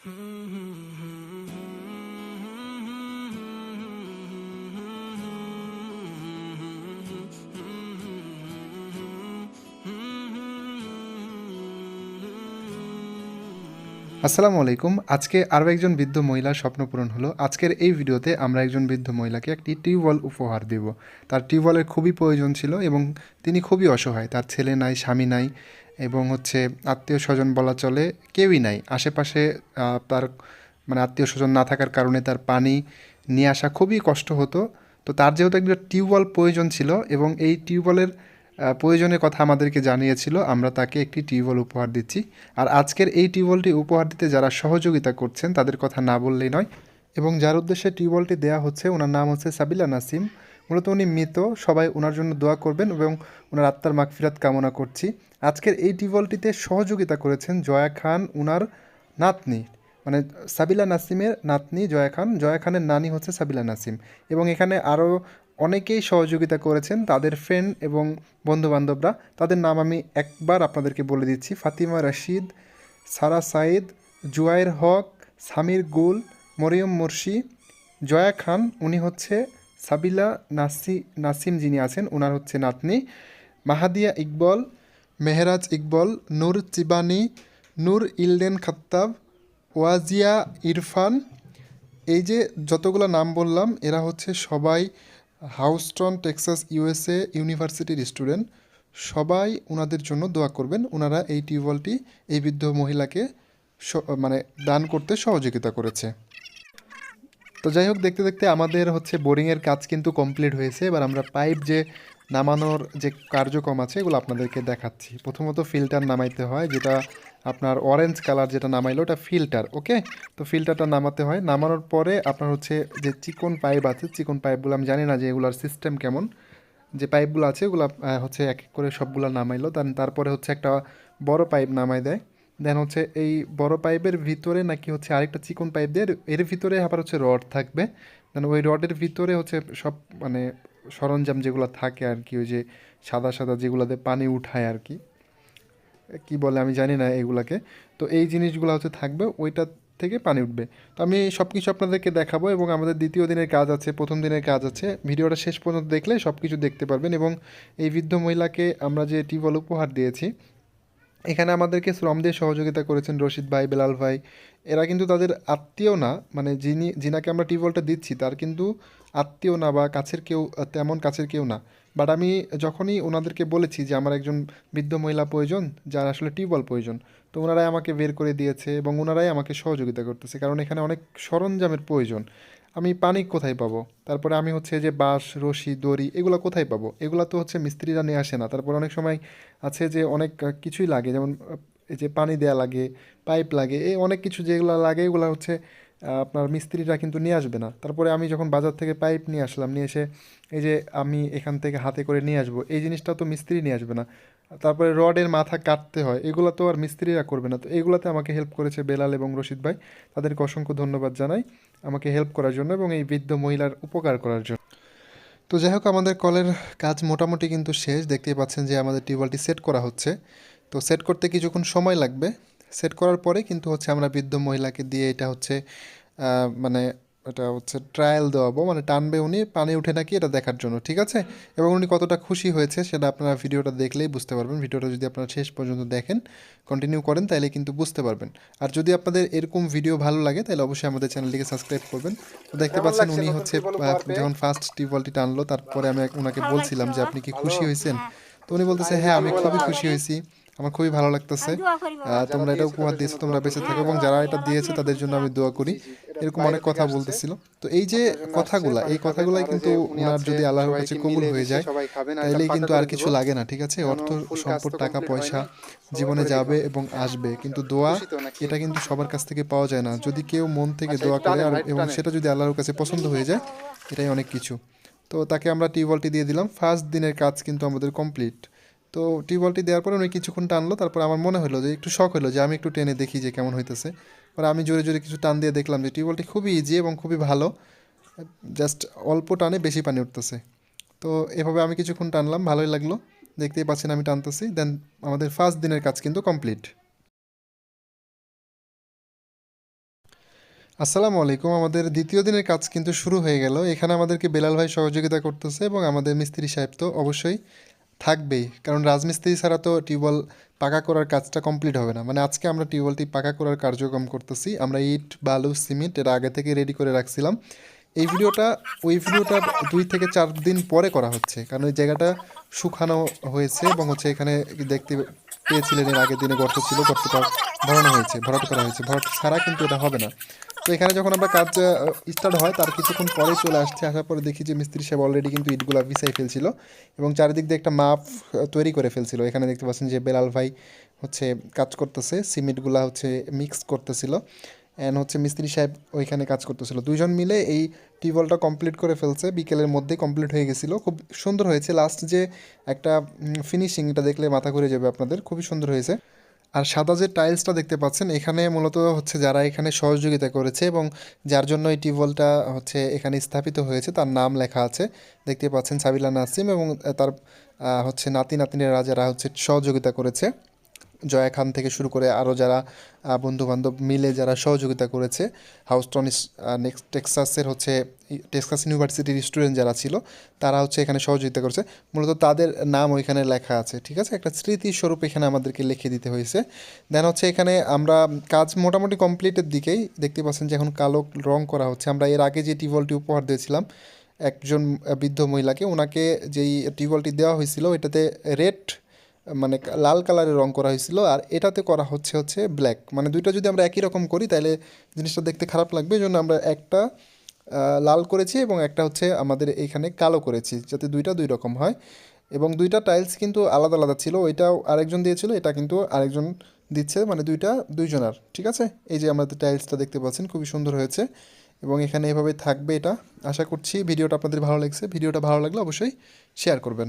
আসসালামু আলাইকুম। আজকে আরও একজন বৃদ্ধ মহিলার স্বপ্ন পূরণ হলো। আজকের এই ভিডিওতে আমরা একজন বৃদ্ধ মহিলাকে একটি টিউবওয়েল উপহার দেব। তার টিউবওয়েলের খুবই প্রয়োজন ছিল এবং তিনি খুবই অসহায়। তার ছেলে নাই, স্বামী নাই এবং হচ্ছে আত্মীয় স্বজন বলা চলে, কেউই নাই। আশেপাশে তার মানে আত্মীয় স্বজন না থাকার কারণে তার পানি নিয়ে আসা খুবই কষ্ট হতো। তো তার যেহেতু একটা টিউবওয়েল প্রয়োজন ছিল এবং এই টিউবওয়েলের প্রয়োজনের কথা আমাদেরকে জানিয়েছিল, আমরা তাকে একটি টিউবওয়েল উপহার দিচ্ছি। আর আজকের এই টিউবওয়েলটি উপহার দিতে যারা সহযোগিতা করছেন, তাদের কথা না বললেই নয়। এবং যার উদ্দেশ্যে টিউবওয়েলটি দেওয়া হচ্ছে, ওনার নাম হচ্ছে সাবিলা নাসিম। মূলত উনি মৃত, সবাই ওনার জন্য দোয়া করবেন এবং ওনার আত্মার মাগফিরাত কামনা করছি। আজকের এই টিউবওয়েলটিতে সহযোগিতা করেছেন জয়া খান ওনার নাতনি মানে সাবিলা নাসিমের নাতনি জয়া খান। জয়া খানের নানি হচ্ছে সাবিলা নাসিম এবং এখানে আরও অনেকেই সহযোগিতা করেছেন তাদের ফ্রেন্ড এবং বন্ধুবান্ধবরা। তাদের নাম আমি একবার আপনাদেরকে বলে দিচ্ছি। ফাতিমা রশিদ, সারা সাইদ, জুয়াইর হক, সামির গুল, মরিয়ম মুর্শি, জয়া খান, উনি হচ্ছে সাবিলা নাসি, নাসিম যিনি আছেন ওনার হচ্ছে নাতনি। মাহাদিয়া ইকবল, মেহরাজ ইকবল, নূর চিবানি, নূর ইলডেন খাত্তাব, ওয়াজিয়া ইরফান। এই যে যতগুলো নাম বললাম, এরা হচ্ছে সবাই হাউস্টন, টেক্সাস, ইউএসএ ইউনিভার্সিটির স্টুডেন্ট। সবাই ওনাদের জন্য দোয়া করবেন। ওনারা এই টিউবওয়েলটি এই বৃদ্ধ মহিলাকে মানে দান করতে সহযোগিতা করেছে। তো যাই হোক, দেখতে দেখতে আমাদের হচ্ছে বোরিংয়ের কাজ কিন্তু কমপ্লিট হয়েছে। এবার আমরা পাইপ যে নামানোর যে কার্যক্রম আছে, এগুলো আপনাদেরকে দেখাচ্ছি। প্রথমত ফিল্টার নামাইতে হয়, যেটা আপনার অরেঞ্জ কালার যেটা নামাইলো, ওটা ফিল্টার ওকে তো ফিল্টারটা নামাতে হয়। নামানোর পরে আপনার হচ্ছে যে চিকন পাইপ আছে, চিকন পাইপগুলো আমি জানি না যে এগুলোর সিস্টেম কেমন। যে পাইপগুলো আছে ওগুলো হচ্ছে এক এক করে সবগুলো নামাইলো। তারপরে হচ্ছে একটা বড় পাইপ নামাই দেয়। দেন হচ্ছে এই বড় পাইপের ভিতরে নাকি হচ্ছে আরেকটা চিকন পাইপ দিয়ে এর ভিতরে আবার হচ্ছে রড থাকবে। দেন ওই রডের ভিতরে হচ্ছে সব মানে সরঞ্জাম যেগুলো থাকে আর কি ওই যে সাদা সাদা যেগুলোতে পানি উঠায় আর কি কি বলে আমি জানি না এগুলাকে। তো এই জিনিসগুলো হচ্ছে থাকবে, ওইটা থেকে পানি উঠবে। তো আমি সব কিছু আপনাদেরকে দেখাবো এবং আমাদের দ্বিতীয় দিনের কাজ আছে, প্রথম দিনের কাজ আছে। ভিডিওটা শেষ পর্যন্ত দেখলে সব কিছু দেখতে পারবেন এবং এই বৃদ্ধ মহিলাকে আমরা যে টিউবওয়েল উপহার দিয়েছি এখানে আমাদেরকে শ্রম দিয়ে সহযোগিতা করেছেন রশিদ ভাই, বেলাল ভাই। এরা কিন্তু তাদের আত্মীয় না মানে যিনি, যিনাকে আমরা টিউবওয়েলটা দিচ্ছি, তার কিন্তু আত্মীয় না বা কাছের কেউ, তেমন কাছের কেউ না। বাট আমি যখনই ওনাদেরকে বলেছি যে আমার একজন বৃদ্ধ মহিলা প্রয়োজন, যার আসলে টিউবওয়েল প্রয়োজন, তো ওনারাই আমাকে বের করে দিয়েছে এবং ওনারাই আমাকে সহযোগিতা করতেছে, কারণ এখানে অনেক সরঞ্জামের প্রয়োজন। আমি পানি কোথায় পাবো? তারপরে আমি হচ্ছে যে বাঁশ, রশি, দড়ি, এগুলো কোথায় পাবো? এগুলো তো হচ্ছে মিস্ত্রিরা নিয়ে আসে না। তারপর অনেক সময় আছে যে অনেক কিছুই লাগে। যেমন এই যে পানি দেয়া লাগে, পাইপ লাগে, এই অনেক কিছু যেগুলো লাগে, এগুলো হচ্ছে আপনার মিস্ত্রিরা কিন্তু নিয়ে আসবে না। তারপরে আমি যখন বাজার থেকে পাইপ নিয়ে আসলাম, নিয়ে এসে এই যে আমি এখান থেকে হাতে করে নিয়ে আসব, এই জিনিসটা তো মিস্ত্রি নিয়ে আসবে না। তারপরে রডের মাথা কাটতে হয়। এগুলো তো আর মিস্ত্রিরা করবে না। তো এইগুলোতে আমাকে হেল্প করেছে বেলাল এবং রশিদ ভাই। তাদেরকে অসংখ্য ধন্যবাদ জানাই আমাকে হেল্প করার জন্য এবং এই বৃদ্ধ মহিলার উপকার করার জন্য। তো যাই হোক, আমাদের কলের কাজ মোটামুটি কিন্তু শেষ। দেখতেই পাচ্ছেন যে আমাদের টিউবওয়েলটি সেট করা হচ্ছে। তো সেট করতে কিছুক্ষণ সময় লাগবে। সেট করার পরে কিন্তু হচ্ছে আমরা বৃদ্ধ মহিলাকে দিয়ে এটা হচ্ছে মানে এটা হচ্ছে ট্রায়াল দেওয়াবো মানে টানবে উনি পানি উঠে নাকি এটা দেখার জন্য ঠিক আছে? এবং উনি কতটা খুশি হয়েছে সেটা আপনারা ভিডিওটা দেখলেই বুঝতে পারবেন। ভিডিওটা যদি আপনারা শেষ পর্যন্ত দেখেন কন্টিনিউ করেন তাহলে কিন্তু বুঝতে পারবেন। আর যদি আপনাদের এরকম ভিডিও ভালো লাগে তাহলে অবশ্যই আমাদের চ্যানেলটিকে সাবস্ক্রাইব করবেন। তো দেখতে পাচ্ছেন উনি হচ্ছে যখন ফার্স্ট টিউবওয়েলটি টানলো তারপরে আমি ওনাকে বলছিলাম যে আপনি কি খুশি হয়েছেন? তো উনি বলতেছে হ্যাঁ আমি খুবই খুশি হয়েছি। আমার খুবই ভালো লাগতেছে। তোমরা এটা উপহার দিয়েছ তোমরা বেঁচে থাকো এবং যারা এটা দিয়েছে তাদের জন্য আমি দোয়া করি। এরকম অনেক কথা বলতেছিল। তো এই যে কথাগুলা এই কথাগুলাই কিন্তু ওনার যদি আল্লাহর কাছে কবুল হয়ে যায় তাইলেই কিন্তু আর কিছু লাগে না ঠিক আছে? অর্থ সম্পদ টাকা পয়সা জীবনে যাবে এবং আসবে। কিন্তু দোয়া এটা কিন্তু সবার কাছ থেকে পাওয়া যায় না। যদি কেউ মন থেকে দোয়া করে আর এবং সেটা যদি আল্লাহর কাছে পছন্দ হয়ে যায় এটাই অনেক কিছু। তো তাকে আমরা টিউবওয়েলটি দিয়ে দিলাম। ফার্স্ট দিনের কাজ কিন্তু আমাদের কমপ্লিট। তো টিউবওয়েলটি দেওয়ার পরে উনি কিছুক্ষণ টানলো, তারপর আমার মনে হলো যে, একটু শখ হলো যে, আমি একটু টেনে দেখি যে কেমন হইতেছে। পরে আমি জোরে জোরে কিছু টান দিয়ে দেখলাম যে, টিউবওয়েলটি খুবই ইজি এবং খুবই ভালো। জাস্ট অল্প টানে বেশি পানি উঠতেছে। তো এভাবে আমি কিছুক্ষণ টানলাম, ভালোই লাগল। দেখতেই পাচ্ছেন আমি টানতেছি। দেন আমাদের ফার্স্ট দিনের কাজ কিন্তু কমপ্লিট আসসালামু আলাইকুম। আমাদের দ্বিতীয় দিনের কাজ কিন্তু শুরু হয়ে গেল। এখানে আমাদেরকে বেলাল ভাই সহযোগিতা করতেছে এবং আমাদের মিস্ত্রি সাহেব তো অবশ্যই থাকবেই। কারণ রাজমিস্ত্রি ছাড়া তো টিউবওয়েল পাকা করার কাজটা কমপ্লিট হবে না। মানে আজকে আমরা টিউবওয়েলটি পাকা করার কার্যক্রম করতেছি। আমরা ইট, বালু, সিমেন্ট এটা আগে থেকে রেডি করে রাখছিলাম। এই ভিডিওটা, ওই ভিডিওটা দুই থেকে চার দিন পরে করা হচ্ছে। কারণ ওই জায়গাটা শুকানো হয়েছে এবং হচ্ছে এখানে দেখতে পেয়েছিলেন এর আগের দিনে গর্ত ছিল, গর্তটা ভরানো হয়েছে, ভরাট করা হয়েছে। ভরাট ছাড়া কিন্তু এটা হবে না। তো এখানে যখন আমরা কাজ স্টার্ট হয়, তার কিছুক্ষণ পরে চলে আসছে। আসার পরে দেখি যে মিস্ত্রি সাহেব অলরেডি কিন্তু ইটগুলা বিছাই ফেলছিল এবং চারিদিক দিয়ে একটা মাপ তৈরি করে ফেলছিল। এখানে দেখতে পাচ্ছেন যে বেলাল ভাই হচ্ছে কাজ করতেছে, সিমেন্টগুলা হচ্ছে মিক্স করতেছিল অ্যান্ড হচ্ছে মিস্ত্রি সাহেব ওইখানে কাজ করতেছিল। দুজন মিলে এই টিউবওয়েলটা কমপ্লিট করে ফেলছে। বিকেলের মধ্যেই কমপ্লিট হয়ে গেছিল। খুব সুন্দর হয়েছে। লাস্ট যে একটা ফিনিশিং এটা দেখলে মাথা ঘুরে যাবে আপনাদের। খুবই সুন্দর হয়েছে। আর সাদা যে টাইলসটা দেখতে পাচ্ছেন, এখানে মূলত হচ্ছে যারা এখানে সহযোগিতা করেছে এবং যার জন্য এই টিউবওয়েলটা হচ্ছে এখানে স্থাপিত হয়েছে, তার নাম লেখা আছে। দেখতে পাচ্ছেন সাবিলা নাসিম এবং তার হচ্ছে নাতি নাতিনেরা যারা হচ্ছে সহযোগিতা করেছে। জয়া খান থেকে শুরু করে আরও যারা বন্ধু বান্ধব মিলে যারা সহযোগিতা করেছে, হাউস্টন নেক্সট টেক্সাসের হচ্ছে টেক্সাস ইউনিভার্সিটির স্টুডেন্ট যারা ছিল, তারা হচ্ছে এখানে সহযোগিতা করেছে। মূলত তাদের নাম ওইখানে লেখা আছে, ঠিক আছে? একটা স্মৃতিস্বরূপ এখানে আমাদেরকে লিখে দিতে হয়েছে। দেন হচ্ছে এখানে আমরা কাজ মোটামুটি কমপ্লিটের দিকেই দেখতে পাচ্ছেন যে এখন কালো রং করা হচ্ছে। আমরা এর আগে যে টিউবওয়েলটি উপহার দিয়েছিলাম, একজন বৃদ্ধ মহিলাকে ওনাকে যেই টিউবওয়েলটি দেওয়া হয়েছিল এটাতে রেড মানে লাল কালারের রং করা হয়েছিল আর এটাতে করা হচ্ছে হচ্ছে ব্ল্যাক মানে দুইটা যদি আমরা একই রকম করি, তাহলে জিনিসটা দেখতে খারাপ লাগবে। এই জন্য আমরা একটা লাল করেছি এবং একটা হচ্ছে আমাদের এখানে কালো করেছি, যাতে দুইটা দুই রকম হয়। এবং দুইটা টাইলস কিন্তু আলাদা আলাদা ছিল। ওইটাও আরেকজন দিয়েছিল, এটা কিন্তু আরেকজন দিচ্ছে মানে দুইটা দুইজনার, ঠিক আছে? এই যে আমাদের টাইলসটা দেখতে পাচ্ছেন, খুবই সুন্দর হয়েছে। এবং এখানে এভাবে থাকবে এটা। আশা করছি ভিডিওটা আপনাদের ভালো লাগছে। ভিডিওটা ভালো লাগলে অবশ্যই শেয়ার করবেন।